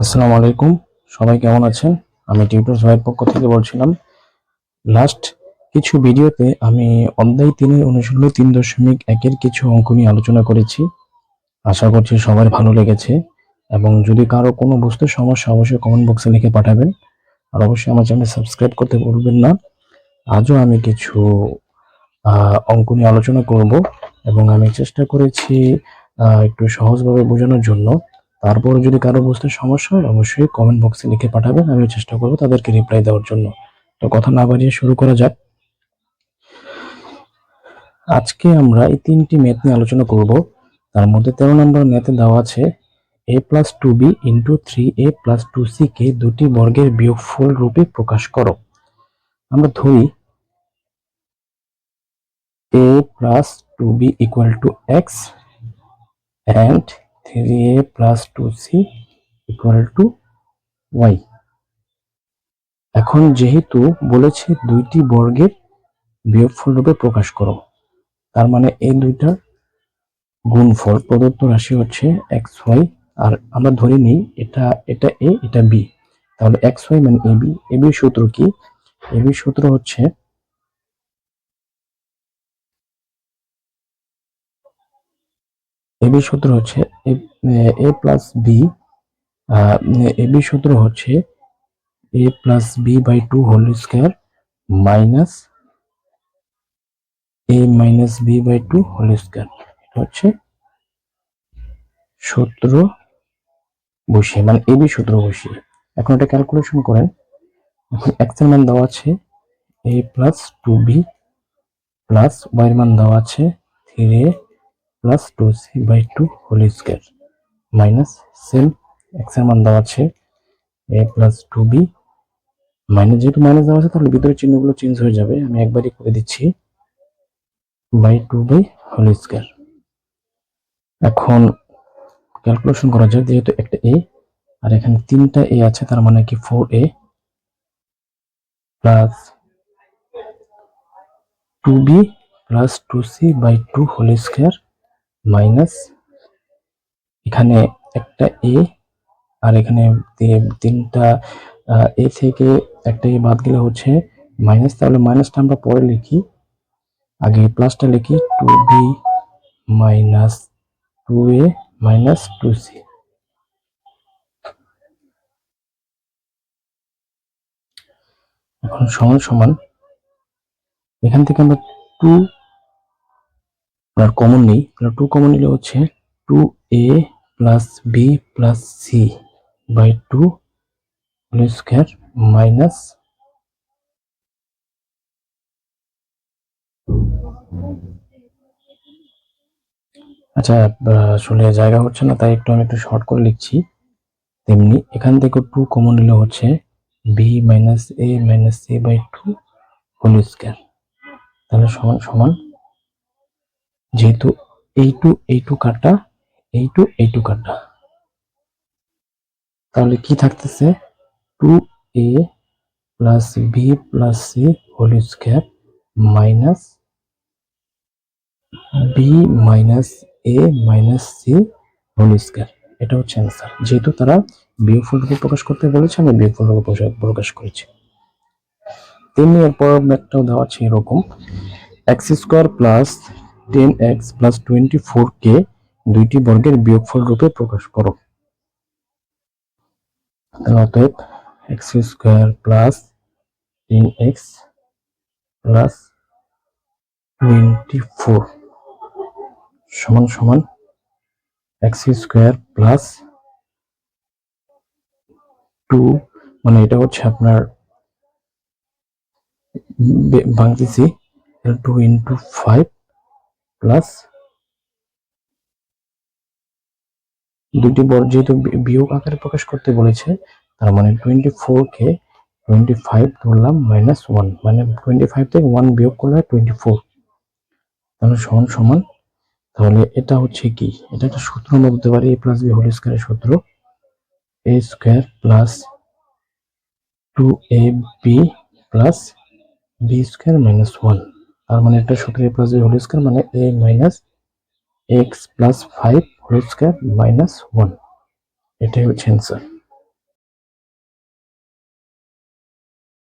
আসসালামু আলাইকুম। সবাই কেমন আছেন? আমি টিউটর্স ভাইয়ের পক্ষ থেকে বলছিলাম লাস্ট কিছু ভিডিওতে আমি অধ্যায় তিনের অনুশীলনী তিন দশমিক একের কিছু অঙ্ক নিয়ে আলোচনা করেছি। আশা করছি সবার ভালো লেগেছে এবং যদি কারও কোনো বুঝতে সমস্যা, অবশ্যই কমেন্ট বক্সে লিখে পাঠাবেন। আর অবশ্যই আমার চ্যানেল সাবস্ক্রাইব করতে ভুলবেন না। আজও আমি কিছু অঙ্ক নিয়ে আলোচনা করব এবং আমি চেষ্টা করেছি একটু সহজভাবে বোঝানোর জন্য। তারপর যদি কারও বুঝতে সমস্যা হয়, অবশ্যই কমেন্ট বক্সে লিখে পাঠাবেন আমি চেষ্টা করব তাদেরকে রিপ্লাই দেওয়ার জন্য। তো কথা না বাড়িয়ে শুরু করা যাক। আজকে আমরা এই তিনটি ম্যাথ নিয়ে আলোচনা করব। তার মধ্যে তেরো নম্বর ম্যাথে দেওয়া আছে A plus two B into three A plus two C কে দুটি বর্গের বিয়োগফল রূপে প্রকাশ করো। আমরা ধরি A plus two B equal to X and three A plus two C equal to Y. এখন যেহেতু বলেছে দুইটি বর্গের বিয়োগফল রূপে প্রকাশ করো, তার মানে এই দুইটার গুণফল প্রদত্ত রাশি হচ্ছে এক্স ওয়াই, আর আমরা ধরে নিই এটা এটা এ, এটা বি। তাহলে এক্স ওয়াই মানে এ বি এ বি সূত্র কি? এ বি সূত্র হচ্ছে এ বি সূত্র হচ্ছে, A plus B A B সূত্র হচ্ছে, A plus B by two whole square minus A minus B by two whole square. হচ্ছে সূত্র বসিয়ে মানে এবি সূত্র বসিয়ে। এখন এটা ক্যালকুলেশন করেন। এখন এক্সের মান দেওয়া আছে A plus two B plus Y এর মান দেওয়া আছে three plus two C by two whole square minus same এক্সের মান দেওয়া আছে A plus two B minus যেহেতু মাইনাস দেওয়া আছে, তাহলে ভিতরে চিহ্নগুলো চেঞ্জ হয়ে যাবে। আমি একবারই করে দিচ্ছি। By two by whole square এখন ক্যালকুলেশন করা যাক, যেহেতু একটা এ আর এখানে তিনটা এ আছে, তার মানে কি four A plus two B plus two C by two whole square minus, এখানে একটা এ আর এখানে তিনটা এ থেকে একটা এ বাদ গেলে হচ্ছে মাইনাস, তাহলে মাইনাসটা আমরা পরে লিখি। আগে প্লাসটা লিখি two B minus two A minus two C এখন সমান সমান, এখান থেকে আমরা টু আর কমন নিই। টু কমন নিলে হচ্ছে two A plus B plus C by two whole square minus আচ্ছা আসলে জায়গা হচ্ছে না, তাই একটু আমি একটু শর্ট করে লিখছি। তেমনি এখান থেকে টু কমন নিলে হচ্ছে B minus A minus C by two whole square তাহলে সমান সমান যেহেতু এই টু এই টু কাটা এই টু এই টু কাটা। তাহলে কি থাকতেছে? Two A plus B plus C whole square minus B minus A minus C whole square. এটা হচ্ছে অ্যান্সার। যেহেতু তারা বিয়োগফল রূপে প্রকাশ করতে বলেছে, আমি বিয়োগফল রূপে প্রকাশ- করেছি। তেমনি এরপর ম্যাথটাও দেওয়া আছে এরকম। X square plus ten X plus twenty four কে দুইটি বর্গের বিয়োগফল রূপে প্রকাশ করো। অতএব X square plus ten X plus twenty four সমান সমান এক্স স্কোয়ার প্লাস টু মানে এটা হচ্ছে আপনার ভাঙতেছি। টু ইন্টু ফাইভ প্লাস দুটি বর্গ যেহেতু বিয়োগ আকারে প্রকাশ করতে বলেছে, তার মানে টোয়েন্টি ফোর কে টোয়েন্টি ফাইভ ধরলাম মাইনাস ওয়ান মানে টোয়েন্টি ফাইভ থেকে ওয়ান বিয়োগ করলে টোয়েন্টি ফোর তাহলে সমান সমান, তাহলে এটা হচ্ছে কি? এটা একটা সূত্র আমরা বলতে পারি এ প্লাস বি হোল স্কোয়ারের সূত্র। A square plus two A B plus B square minus one তার মানে একটা সক্রিয় প্লাস বি হোল স্কোয়ার মানে A minus X plus five whole square minus one এটাই হচ্ছে অ্যান্সার